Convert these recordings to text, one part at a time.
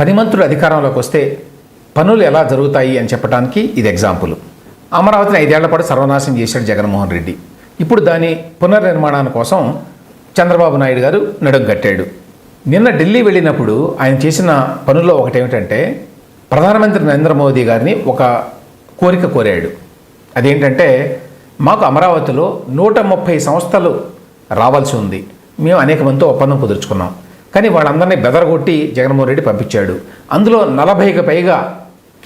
పనిమంతుడు అధికారంలోకి వస్తే పనులు ఎలా జరుగుతాయి అని చెప్పడానికి ఇది ఎగ్జాంపుల్. అమరావతిని ఐదేళ్ళ పాటు సర్వనాశనం చేశాడు జగన్మోహన్ రెడ్డి. ఇప్పుడు దాని పునర్నిర్మాణం కోసం చంద్రబాబు నాయుడు గారు నడుం కట్టాడు. నిన్న ఢిల్లీ వెళ్ళినప్పుడు ఆయన చేసిన పనుల్లో ఒకటి ఏమిటంటే ప్రధానమంత్రి నరేంద్ర మోదీ గారిని ఒక కోరిక కోరాడు. అదేంటంటే మాకు అమరావతిలో నూట ముప్పై సంస్థలు రావాల్సి ఉంది. మేము అనేక మందితో ఒప్పందం కుదుర్చుకున్నాం. కానీ వాళ్ళందరినీ బెదరగొట్టి జగన్మోహన్ రెడ్డి పంపించాడు. అందులో నలభైకి పైగా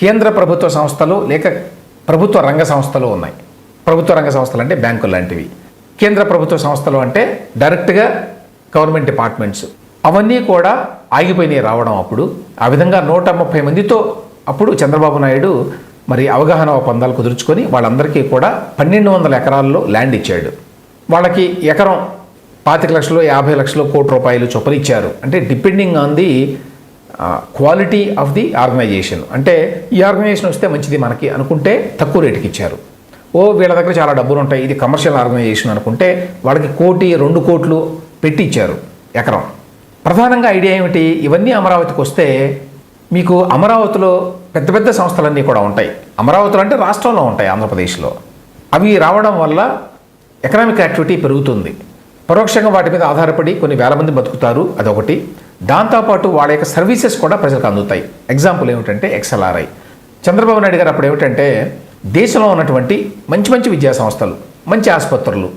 కేంద్ర ప్రభుత్వ సంస్థలు లేక ప్రభుత్వ రంగ సంస్థలు ఉన్నాయి. ప్రభుత్వ రంగ సంస్థలు అంటే బ్యాంకులు లాంటివి. కేంద్ర ప్రభుత్వ సంస్థలు అంటే డైరెక్ట్గా గవర్నమెంట్ డిపార్ట్మెంట్స్. అవన్నీ కూడా ఆగిపోయినాయి రావడం అప్పుడు. ఆ విధంగా నూట ముప్పై మందితో అప్పుడు చంద్రబాబు నాయుడు మరి అవగాహన ఒప్పందాలు కుదుర్చుకొని వాళ్ళందరికీ కూడా పన్నెండు వందల ఎకరాల్లో ల్యాండ్ ఇచ్చాడు. వాళ్ళకి ఎకరం పాతిక లక్షలు యాభై లక్షలు కోటి రూపాయలు చొప్పున ఇచ్చారు. అంటే depending on the quality of the organisation అంటే ఈ ఆర్గనైజేషన్ వస్తే మంచిది మనకి అనుకుంటే తక్కువ రేటుకి ఇచ్చారు. ఓ వీళ్ళ దగ్గర చాలా డబ్బులు ఉంటాయి. ఇది కమర్షియల్ ఆర్గనైజేషన్ అనుకుంటే వాళ్ళకి కోటి రెండు కోట్లు పెట్టి ఇచ్చారు ఎకరం. ప్రధానంగా ఐడియా ఏమిటి? ఇవన్నీ అమరావతికి వస్తే మీకు అమరావతిలో పెద్ద పెద్ద సంస్థలన్నీ కూడా ఉంటాయి. అమరావతిలో అంటే రాష్ట్రంలో ఉంటాయి ఆంధ్రప్రదేశ్లో. అవి రావడం వల్ల ఎకనామిక్ యాక్టివిటీ పెరుగుతుంది. పరోక్షంగా వాటి మీద ఆధారపడి కొన్ని వేల మంది బతుకుతారు అదొకటి. దాంతోపాటు వాళ్ళ యొక్క సర్వీసెస్ కూడా ప్రజలకు అందుతాయి. ఎగ్జాంపుల్ ఏమిటంటే ఎక్స్ఎల్ఆర్ఐ చంద్రబాబు నాయుడు గారు అప్పుడు ఏమిటంటే దేశంలో ఉన్నటువంటి మంచి మంచి విద్యా సంస్థలు మంచి ఆసుపత్రులు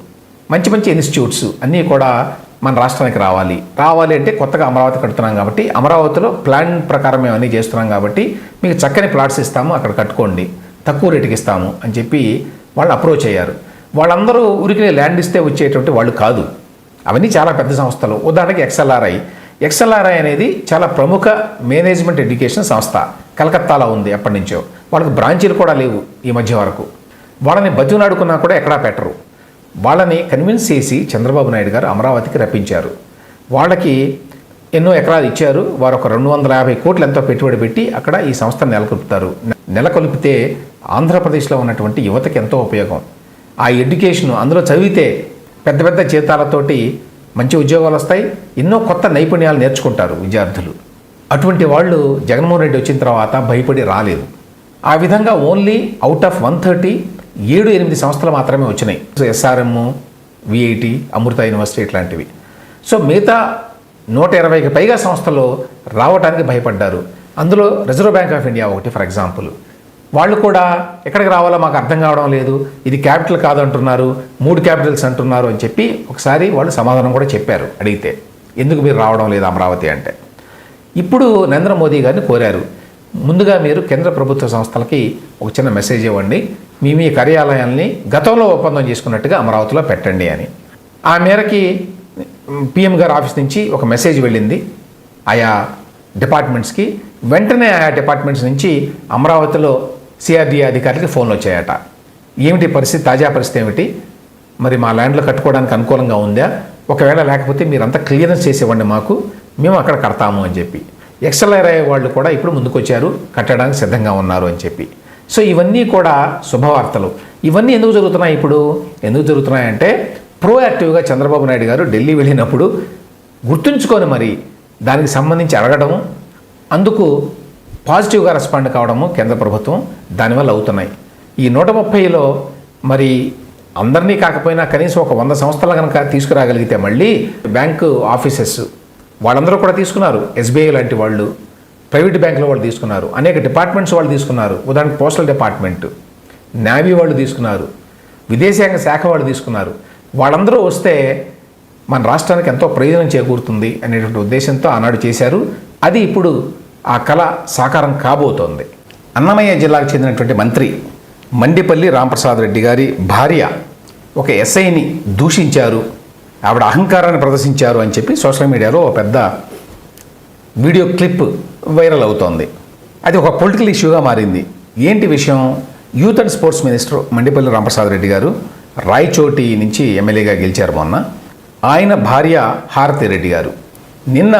మంచి మంచి ఇన్స్టిట్యూట్స్ అన్నీ కూడా మన రాష్ట్రానికి రావాలి. రావాలి అంటే కొత్తగా అమరావతి కడుతున్నాం కాబట్టి అమరావతిలో ప్లాన్ ప్రకారం మేము అన్నీ చేస్తున్నాం కాబట్టి మీకు చక్కని ప్లాట్స్ ఇస్తాము అక్కడ కట్టుకోండి తక్కువ రేటుకి ఇస్తాము అని చెప్పి వాళ్ళు అప్రోచ్ అయ్యారు. వాళ్ళందరూ ఉరికినే ల్యాండ్ ఇస్తే వచ్చేటువంటి వాళ్ళు కాదు. అవన్నీ చాలా పెద్ద సంస్థలు. ఉదాహరణకి ఎక్స్ఎల్ఆర్ఐ. ఎక్స్ఎల్ఆర్ఐ అనేది చాలా ప్రముఖ మేనేజ్మెంట్ ఎడ్యుకేషన్ సంస్థ. కలకత్తాలో ఉంది ఎప్పటి నుంచో వాళ్ళకి బ్రాంచీలు కూడా లేవు ఈ మధ్య వరకు. వాళ్ళని బతినాడుకున్నా కూడా ఎక్కడా పెట్టరు. వాళ్ళని కన్విన్స్ చేసి చంద్రబాబు నాయుడు గారు అమరావతికి రప్పించారు. వాళ్ళకి ఎన్నో ఎకరాలు ఇచ్చారు. వారు ఒక రెండు వందల యాభై కోట్లు ఎంతో పెట్టుబడి పెట్టి అక్కడ ఈ సంస్థను నెలకొల్పుతారు. నెలకొల్పితే ఆంధ్రప్రదేశ్లో ఉన్నటువంటి యువతకి ఎంతో ఉపయోగం. ఆ ఎడ్యుకేషన్ అందులో చదివితే పెద్ద పెద్ద జీతాలతోటి మంచి ఉద్యోగాలు వస్తాయి ఎన్నో కొత్త నైపుణ్యాలు నేర్చుకుంటారు విద్యార్థులు. అటువంటి వాళ్ళు జగన్మోహన్ రెడ్డి వచ్చిన తర్వాత భయపడి రాలేదు. ఆ విధంగా only out of one thirty ఏడు ఎనిమిది సంస్థలు మాత్రమే వచ్చినాయి. ఎస్ఆర్ఎం విఐటి అమృత యూనివర్సిటీ ఇట్లాంటివి. సో మిగతా నూట ఇరవైకి పైగా సంస్థలు రావడానికి భయపడ్డారు. అందులో రిజర్వ్ బ్యాంక్ ఆఫ్ ఇండియా ఒకటి ఫర్ ఎగ్జాంపుల్. వాళ్ళు కూడా ఎక్కడికి రావాలో మాకు అర్థం కావడం లేదు ఇది క్యాపిటల్ కాదంటున్నారు మూడు క్యాపిటల్స్ అంటున్నారు అని చెప్పి ఒకసారి వాళ్ళు సమాధానం కూడా చెప్పారు అడిగితే. ఎందుకు మీరు రావడం లేదు అమరావతి అంటే? ఇప్పుడు నరేంద్ర మోదీ గారిని కోరారు. ముందుగా మీరు కేంద్ర ప్రభుత్వ సంస్థలకి ఒక చిన్న మెసేజ్ ఇవ్వండి. మీ మీ కార్యాలయాల్ని గతంలో ఒప్పందం చేసుకున్నట్టుగా అమరావతిలో పెట్టండి అని. ఆ మేరకి పిఎం గారి ఆఫీస్ నుంచి ఒక మెసేజ్ వెళ్ళింది. ఆయా డిపార్ట్మెంట్స్కి. వెంటనే ఆయా డిపార్ట్మెంట్స్ నుంచి అమరావతిలో సిఆర్డీఏ అధికారులకి ఫోన్లు వచ్చాయట. ఏమిటి పరిస్థితి? తాజా పరిస్థితి ఏమిటి? మరి మా ల్యాండ్లో కట్టుకోవడానికి అనుకూలంగా ఉందా? ఒకవేళ లేకపోతే మీరంతా క్లియరెన్స్ చేసేవ్వండి మాకు. మేము అక్కడ కడతాము అని చెప్పి. ఎక్స్ఎల్ఆర్ఐ వాళ్ళు కూడా ఇప్పుడు ముందుకొచ్చారు. కట్టడానికి సిద్ధంగా ఉన్నారు అని చెప్పి. సో ఇవన్నీ కూడా శుభవార్తలు. ఇవన్నీ ఎందుకు జరుగుతున్నాయి ఇప్పుడు? ఎందుకు జరుగుతున్నాయంటే ప్రోయాక్టివ్గా చంద్రబాబు నాయుడు గారు ఢిల్లీ వెళ్ళినప్పుడు గుర్తుంచుకొని మరి దానికి సంబంధించి అడగడం అందుకు పాజిటివ్గా రెస్పాండ్ కావడము కేంద్ర ప్రభుత్వం దానివల్ల అవుతున్నాయి. ఈ నూట ముప్పైలో మరి అందరినీ కాకపోయినా కనీసం ఒక వంద సంస్థలు కనుక తీసుకురాగలిగితే మళ్ళీ బ్యాంకు ఆఫీసెస్ వాళ్ళందరూ కూడా తీసుకున్నారు. ఎస్బీఐ లాంటి వాళ్ళు ప్రైవేట్ బ్యాంకుల వాళ్ళు తీసుకున్నారు. అనేక డిపార్ట్మెంట్స్ వాళ్ళు తీసుకున్నారు. ఉదాహరణకు పోస్టల్ డిపార్ట్మెంట్ నేవీ వాళ్ళు తీసుకున్నారు. విదేశాంగ శాఖ వాళ్ళు తీసుకున్నారు. వాళ్ళందరూ వస్తే మన రాష్ట్రానికి ఎంతో ప్రయోజనం చేకూరుతుంది అనేటువంటి ఉద్దేశంతో ఆనాడు చేశారు. అది ఇప్పుడు ఆ కళ సాకారం కాబోతోంది. అన్నమయ్య జిల్లాకు చెందినటువంటి మంత్రి మండిపల్లి రాంప్రసాద్ రెడ్డి గారి భార్య ఒక ఎస్ఐని దూషించారు. ఆవిడ అహంకారాన్ని ప్రదర్శించారు అని చెప్పి సోషల్ మీడియాలో ఒక పెద్ద వీడియో క్లిప్ వైరల్ అవుతోంది. అది ఒక పొలిటికల్ ఇష్యూగా మారింది. ఏంటి విషయం? Youth and sports minister Mandipalli Ramprasad Reddy గారు రాయచోటి నుంచి ఎమ్మెల్యేగా గెలిచారు మొన్న. ఆయన భార్య హారతి రెడ్డి గారు. నిన్న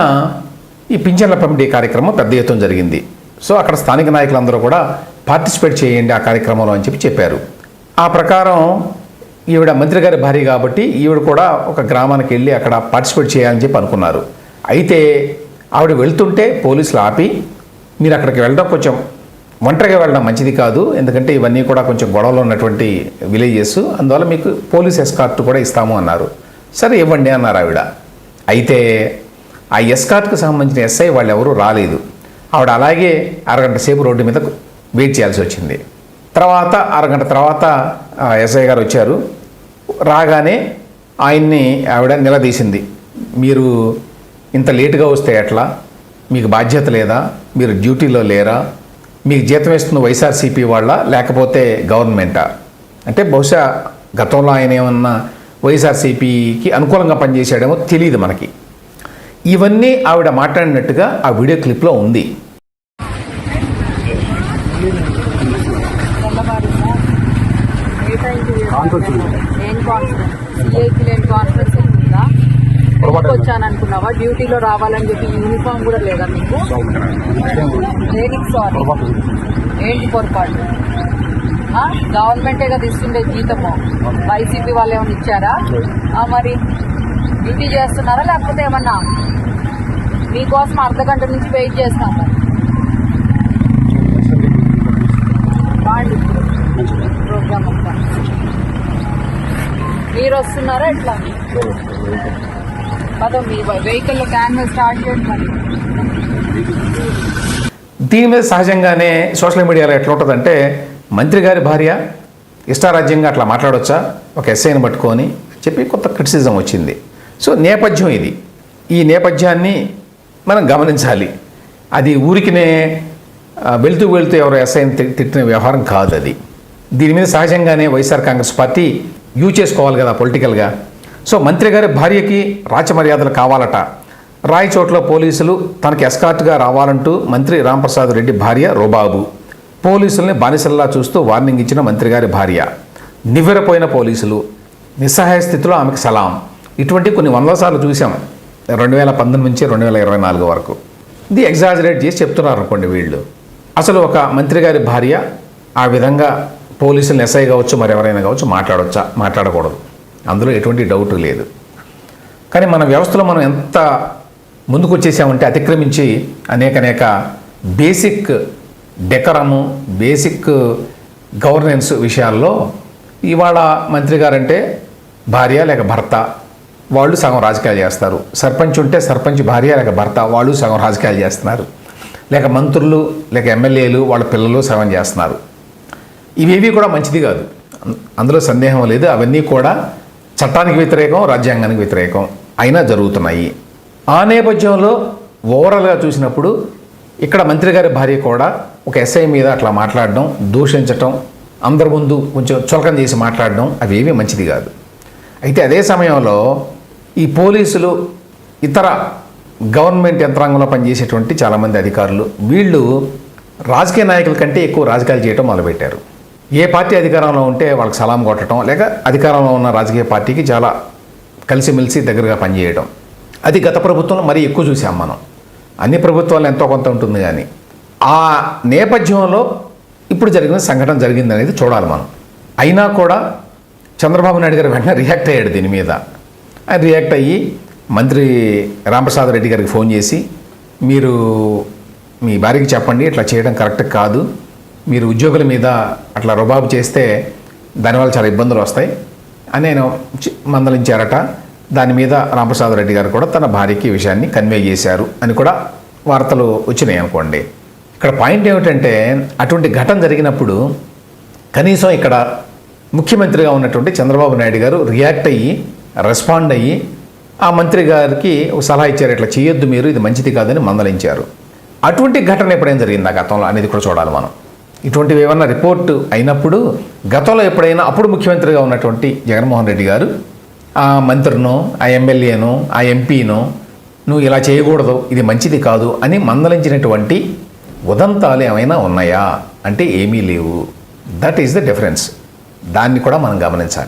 ఈ పింఛన్ల పంపిణీ కార్యక్రమం పెద్ద ఎత్తున జరిగింది. సో అక్కడ స్థానిక నాయకులందరూ కూడా పార్టిసిపేట్ చేయండి ఆ కార్యక్రమంలో అని చెప్పి చెప్పారు. ఆ ప్రకారం ఈవిడ మంత్రి గారి భార్య కాబట్టి ఈవిడ కూడా ఒక గ్రామానికి వెళ్ళి అక్కడ పార్టిసిపేట్ చేయాలని చెప్పి అనుకున్నారు. అయితే ఆవిడ వెళ్తుంటే పోలీసులు ఆపి మీరు అక్కడికి వెళ్ళడం కొంచెం ఒంటరిగా వెళ్ళడం మంచిది కాదు. ఎందుకంటే ఇవన్నీ కూడా కొంచెం గొడవలు ఉన్నటువంటి విలేజెస్. అందువల్ల మీకు పోలీస్ ఎస్కార్ట్ కూడా ఇస్తాము అన్నారు. సరే ఇవ్వండి అన్నారు ఆవిడ. అయితే ఆ ఎస్కాట్కు సంబంధించిన ఎస్ఐ వాళ్ళు ఎవరూ రాలేదు. ఆవిడ అలాగే అరగంట సేపు రోడ్డు మీద వెయిట్ చేయాల్సి వచ్చింది. తర్వాత అరగంట తర్వాత ఎస్ఐ గారు వచ్చారు. రాగానే ఆయన్ని ఆవిడ నిలదీసింది. మీరు ఇంత లేటుగా వస్తే ఎట్లా? మీకు బాధ్యత లేదా? మీరు డ్యూటీలో లేరా? మీకు జీతం ఇస్తున్న వైఎస్ఆర్సీపీ వాళ్ళ లేకపోతే గవర్నమెంటా? అంటే బహుశా గతంలో ఆయన ఏమన్నా వైఎస్ఆర్సీపీకి అనుకూలంగా పనిచేసాడేమో తెలియదు మనకి. ఇవన్నీ ఆవిడ మాట్లాడినట్టుగా ఆ వీడియో క్లిప్లో ఉంది. వచ్చాను అనుకున్నావా డ్యూటీలో రావాలని చెప్పి యూనిఫామ్ కూడా లేదా మీకు? దేనికి సారీ ఏంటి పొరపాటు? ఆ? గవర్నమెంటే కదా ఇస్తుండే జీతము. వైసీపీ వాళ్ళు ఏమైనా ఇచ్చారా? ఆ, మరి డ్యూటీ చేస్తున్నారా లేకపోతే ఏమన్నా? మీకోసం అర్ధ గంట నుంచి వెయిట్ చేస్తాం ప్రోగ్రామ్ అంతా. మీరు వస్తున్నారా ఎట్లా పదో మీ వెహికల్ క్యాన్వస్ స్టార్ట్ చేయండి దీని మీద సహజంగానే సోషల్ మీడియాలో ఎట్లా ఉంటుందంటే మంత్రి గారి భార్య ఇష్టారాజ్యంగా అట్లా మాట్లాడొచ్చా? ఒక ఎస్ఐని పట్టుకొని చెప్పి కొత్త క్రిటిసిజం వచ్చింది. సో నేపథ్యం ఇది. ఈ నేపథ్యాన్ని మనం గమనించాలి. అది ఊరికినే వెళుతూ వెళ్తూ వెళ్తూ ఎవరో ఎస్ఐని తి- తిట్టిన వ్యవహారం కాదు అది దీని మీద సహజంగానే వైఎస్ఆర్ కాంగ్రెస్ పార్టీ యూజ్ చేసుకోవాలి కదా పొలిటికల్గా. సో మంత్రి గారి భార్యకి రాచమర్యాదలు కావాలట. రాయచోట్ల పోలీసులు తనకి ఎస్కార్ట్గా రావాలంటూ మంత్రి రాంప్రసాద్ రెడ్డి భార్య రోబాబు. పోలీసుల్ని బానిసల్లా చూస్తూ వార్నింగ్ ఇచ్చిన మంత్రి గారి భార్య. నివ్వెరపోయిన పోలీసులు. నిస్సహాయ స్థితిలో ఆమెకు సలాం. ఇటువంటి కొన్ని వందల సార్లు చూసాం రెండు వేల పంతొమ్మిది నుంచి రెండు వేల ఇరవై నాలుగు వరకు. ఇది ఎగ్జాజరేట్ చేసి చెప్తున్నారు అనుకోండి వీళ్ళు. అసలు ఒక మంత్రి గారి భార్య ఆ విధంగా పోలీసులను ఎస్ఐ కావచ్చు మరి ఎవరైనా కావచ్చు మాట్లాడవచ్చా మాట్లాడకూడదు. అందులో ఎటువంటి డౌట్ లేదు. కానీ మన వ్యవస్థలో మనం ఎంత ముందుకు వచ్చేసామంటే అతిక్రమించి అనేక అనేక బేసిక్ డెకరము బేసిక్ గవర్నెన్స్ విషయాల్లో ఇవాళ మంత్రి గారంటే భార్య లేక భర్త వాళ్ళు సగం రాజకీయాలు చేస్తారు. సర్పంచ్ ఉంటే సర్పంచ్ భార్య లేక భర్త వాళ్ళు సగం రాజకీయాలు చేస్తున్నారు. లేక మంత్రులు లేక ఎమ్మెల్యేలు వాళ్ళ పిల్లలు సగం చేస్తున్నారు. ఇవేవి కూడా మంచిది కాదు. అందులో సందేహం లేదు. అవన్నీ కూడా చట్టానికి వ్యతిరేకం రాజ్యాంగానికి వ్యతిరేకం అయినా జరుగుతున్నాయి. ఆ నేపథ్యంలో ఓవరాల్గా చూసినప్పుడు ఇక్కడ మంత్రి గారి భార్య కూడా ఒక ఎస్ఐ మీద అట్లా మాట్లాడడం దూషించటం అందరి ముందు కొంచెం చులకం చేసి మాట్లాడడం అవేమీ మంచిది కాదు. అయితే అదే సమయంలో ఈ పోలీసులు ఇతర గవర్నమెంట్ యంత్రాంగంలో పనిచేసేటువంటి చాలామంది అధికారులు వీళ్ళు రాజకీయ నాయకుల కంటే ఎక్కువ రాజకీయాలు చేయడం మొదలుపెట్టారు. ఏ పార్టీ అధికారంలో ఉంటే వాళ్ళకి సలాం కొట్టడం లేక అధికారంలో ఉన్న రాజకీయ పార్టీకి చాలా కలిసిమెలిసి దగ్గరగా పనిచేయడం అది గత ప్రభుత్వంలో మరీ ఎక్కువ చూసాం మనం. అన్ని ప్రభుత్వాలు ఎంతో కొంత ఉంటుంది కానీ ఆ నేపథ్యంలో ఇప్పుడు జరిగిన సంఘటన జరిగిందనేది చూడాలి మనం. అయినా కూడా చంద్రబాబు నాయుడు గారు వెంటనే రియాక్ట్ అయ్యాడు దీని మీద. ఆయన రియాక్ట్ అయ్యి మంత్రి రామప్రసాద్ రెడ్డి గారికి ఫోన్ చేసి మీరు మీ భార్యకి చెప్పండి ఇట్లా చేయడం కరెక్ట్ కాదు. మీరు ఉద్యోగుల మీద అట్లా రుబాబు చేస్తే దానివల్ల చాలా ఇబ్బందులు వస్తాయి. అని నేను చి- మందలించారట. దాని మీద రామప్రసాద్ రెడ్డి గారు కూడా తన భార్యకి విషయాన్ని కన్వే చేశారు అని కూడా వార్తలు వచ్చినాయి అనుకోండి. ఇక్కడ పాయింట్ ఏమిటంటే అటువంటి ఘటన జరిగినప్పుడు కనీసం ఇక్కడ ముఖ్యమంత్రిగా ఉన్నటువంటి చంద్రబాబు నాయుడు గారు రియాక్ట్ అయ్యి రెస్పాండ్ అయ్యి ఆ మంత్రి గారికి ఒక సలహా ఇచ్చారు ఇట్లా చేయొద్దు మీరు ఇది మంచిది కాదని మందలించారు. అటువంటి ఘటన ఎప్పుడైనా జరిగిందా గతంలో? అనేది కూడా చూడాలి మనం. ఇటువంటివి ఏమన్నా రిపోర్ట్ అయినప్పుడు గతంలో ఎప్పుడైనా అప్పుడు ముఖ్యమంత్రిగా ఉన్నటువంటి జగన్మోహన్ రెడ్డి గారు ఆ మంత్రినో ఆ ఎమ్మెల్యేనో ఆ ఎంపీనో నువ్వు ఇలా చేయకూడదు ఇది మంచిది కాదు అని మందలించినటువంటి ఉదంతాలు ఏమైనా ఉన్నాయా? అంటే ఏమీ లేవు. దట్ ఈస్ ద డిఫరెన్స్ దాన్ని కూడా మనం గమనించాలి.